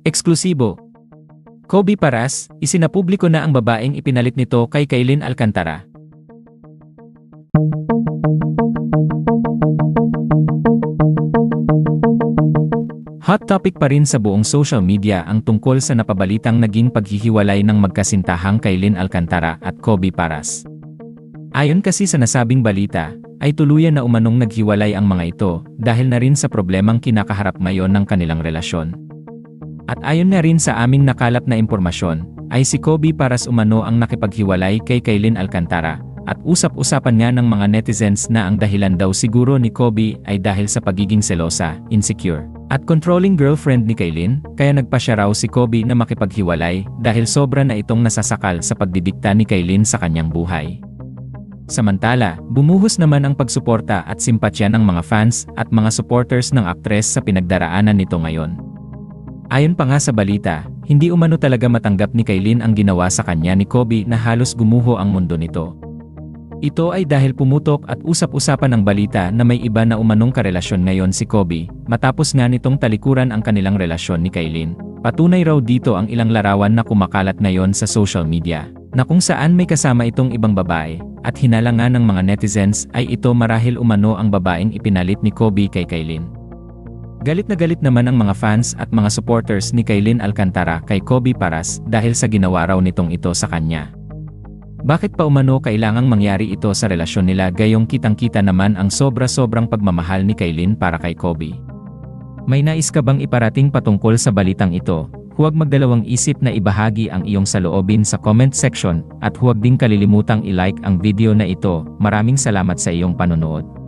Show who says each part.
Speaker 1: Eksklusibo. Kobe Paras, isinapubliko na ang babaeng ipinalit nito kay Kailin Alcantara. Hot topic pa rin sa buong social media ang tungkol sa napabalitang naging paghihiwalay ng magkasintahang Kailin Alcantara at Kobe Paras. Ayon kasi sa nasabing balita, ay tuluyan na umanong naghiwalay ang mga ito dahil na rin sa problemang kinakaharap ngayon ng kanilang relasyon. At ayon na rin sa aming nakalap na impormasyon, ay si Kobe Paras umano ang nakipaghiwalay kay Kailin Alcantara at usap-usapan nga ng mga netizens na ang dahilan daw siguro ni Kobe ay dahil sa pagiging selosa, insecure, at controlling girlfriend ni Kailin, kaya nagpa siya raw si Kobe na makipaghiwalay dahil sobra na itong nasasakal sa pagdidikta ni Kailin sa kanyang buhay. Samantala, bumuhos naman ang pagsuporta at simpatya ng mga fans at mga supporters ng aktres sa pinagdaraanan nito ngayon. Ayon pa nga sa balita, hindi umano talaga matanggap ni Kailin ang ginawa sa kanya ni Kobe na halos gumuho ang mundo nito. Ito ay dahil pumutok at usap-usapan ng balita na may iba na umanong karelasyon ngayon si Kobe, matapos nga nitong talikuran ang kanilang relasyon ni Kailin. Patunay raw dito ang ilang larawan na kumakalat ngayon sa social media, na kung saan may kasama itong ibang babae, at hinala nga ng mga netizens ay ito marahil umano ang babaeng ipinalit ni Kobe kay Kailin. Galit na galit naman ang mga fans at mga supporters ni Kailin Alcantara kay Kobe Paras dahil sa ginawa raw nitong ito sa kanya. Bakit pa umano kailangang mangyari ito sa relasyon nila gayong kitang-kita naman ang sobra-sobrang pagmamahal ni Kailin para kay Kobe? May nais ka bang iparating patungkol sa balitang ito? Huwag magdalawang isip na ibahagi ang iyong saloobin sa comment section at huwag ding kalilimutang i-like ang video na ito. Maraming salamat sa iyong panonood.